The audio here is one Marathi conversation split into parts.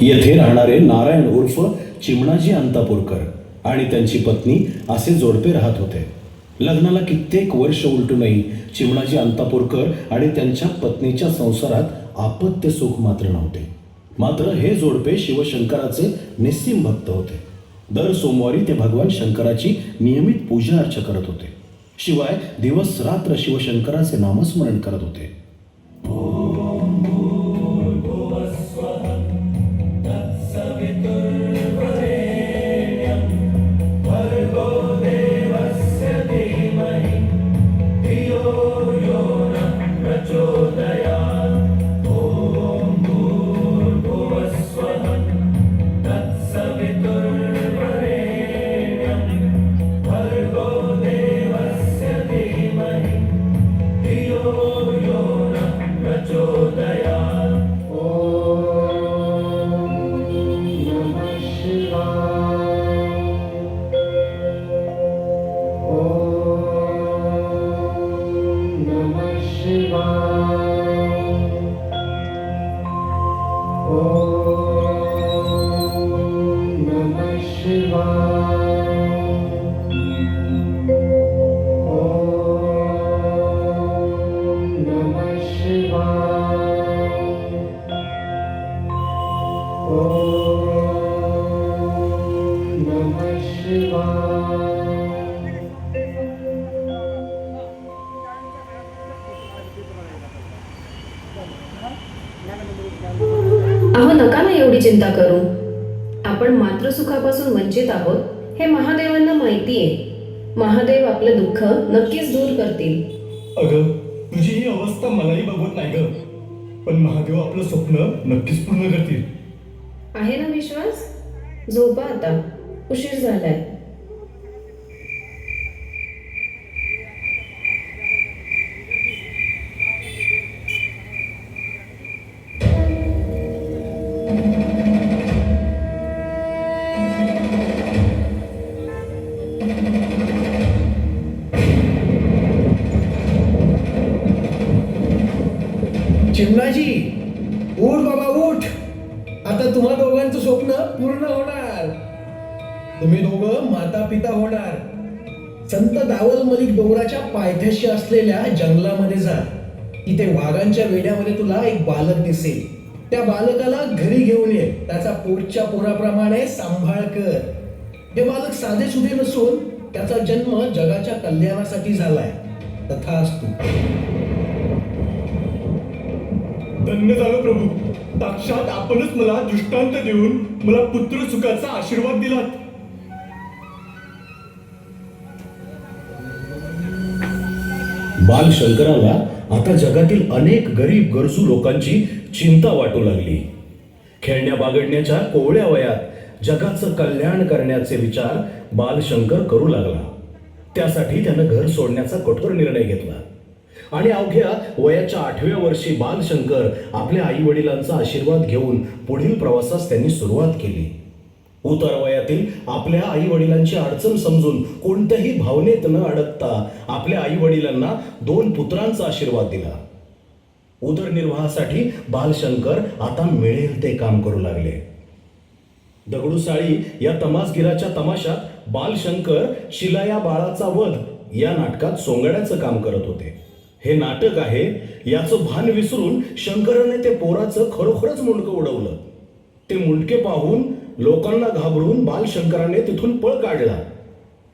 येथे राहणारे नारायण उर्फ चिमणाजी अंतापूरकर आणि त्यांची पत्नी असे जोडपे राहत होते. लग्नाला कित्येक वर्ष उलटूनही चिमणाजी अंतापूरकर आणि त्यांच्या पत्नीच्या संसारात आपत्य सुख मात्र नव्हते. मात्र हे जोडपे शिवशंकराचे निस्सिम भक्त होते. दर सोमवारी ते भगवान शंकराची नियमित पूजा अर्चा करत होते. शिवाय दिवस रात्र शिवशंकराचे नामस्मरण करत होते. ना एवढी चिंता करू? आपण मातृसुखापासून वंचित आहोत हे महादेवांना माहिती आहे महादेव आपलं दुःख नक्कीच दूर करतील. अगं तुझी ही अवस्था मलाही बघवत नाही ग. पण महादेव आपलं स्वप्न नक्कीच पूर्ण करतील. आहे ना विश्वास? झोपा आता. उशीर झालाय. चिमणाजी उठ बाबा उठ. आता तुम्हा दोघांचं स्वप्न पूर्ण होणार. तुम्ही दोघं माता पिता होणार. संत दावल मलिक डोंगराच्या पायथ्याशी असलेल्या जंगलामध्ये जा. इथे वाघांच्या वेड्यामध्ये तुला एक बालक दिसेल. त्या बालकाला घरी घेऊन ये. त्याचा पोटच्या पोराप्रमाणे सांभाळ कर. हे बालक साधे सुधे नसून त्याचा जन्म जगाच्या कल्याणासाठी झालाय. तथा असतो धन्य झालं प्रभू. साक्षात आपणच मला दृष्टांत देऊन मला पुत्र सुखाचा आशीर्वाद दिलात. बालशंकराला आता जगातील अनेक गरीब गरजू लोकांची चिंता वाटू लागली. खेळण्या बागडण्याच्या कोवळ्या वयात जगाचं कल्याण करण्याचे विचार बालशंकर करू लागला. त्यासाठी त्यानं घर सोडण्याचा कठोर निर्णय घेतला. आणि अवघ्या वयाच्या आठव्या वर्षी बालशंकर आपल्या आई वडिलांचा आशीर्वाद घेऊन पुढील प्रवासास त्यांनी सुरुवात केली. उतार वयातील आपल्या आई वडिलांची अडचण समजून कोणत्याही भावनेत न अडकता आपल्या आई वडिलांना दोन पुत्रांचा आशीर्वाद दिला. उदरनिर्वाहासाठी बालशंकर आता मिळेल ते काम करू लागले. दगडूसाळी या तमासगिराच्या तमाशात बालशंकर शिला या बाळाचा वध या नाटकात सोंगड्याचं काम करत होते. हे नाटक आहे याचं भान विसरून शंकराने ते पोराचं खरोखरच मुंडकं उडवलं. ते मुंडके पाहून लोकांना घाबरून बालशंकराने तिथून पळ काढला.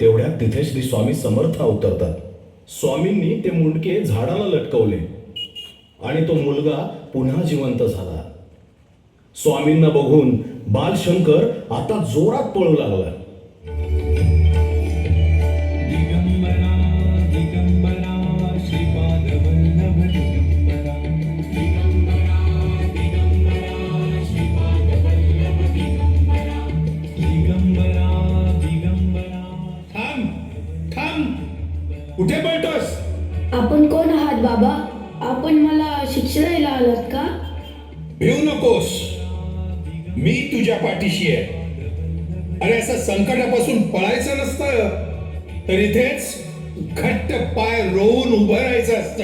तेवढ्यात तिथे श्री स्वामी समर्थ अवतरतात. स्वामींनी ते मुंडके झाडाला लटकवले आणि तो मुलगा पुन्हा जिवंत झाला. स्वामींना बघून बालशंकर आता जोरात पळू लागला. बाबा आपण मला शिक्षा आलात का? भिवू नकोस. मी तुझ्या पाठीशी आहे. अरे असं संकटापासून पळायचं नसतं तर इथेच घट्ट पाय रोवून उभं राहायचं असतं.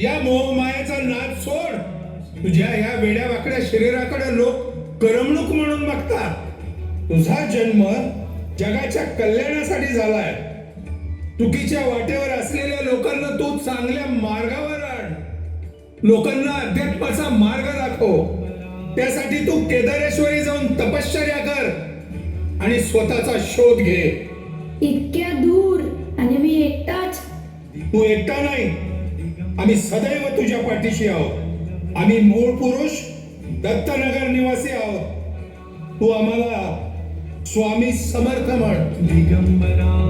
या मोहमायाचा नाद सोड. तुझ्या या वेड्या वाकड्या शरीराकडे लोक करमणूक म्हणून बघतात. तुझा जन्म जगाच्या कल्याणासाठी झालाय. चुकीच्या वाटेवर असलेल्या लोकांना तू चांगल्या मार्गावर आण. लोकांना अध्यात्माचा मार्ग दाखव. त्यासाठी तू केदारेश्वरी जाऊन तपश्चर्या कर आणि स्वतःचा शोध घे. इतक्या दूर आणि मी एकटाच. तू एकटा नाही. आम्ही सदैव तुझ्या पाठीशी आहोत. आम्ही मूळ पुरुष दत्तनगर निवासी आहोत. तू आम्हाला स्वामी समर्थ म्हण. दिगंबरा दिगंबरा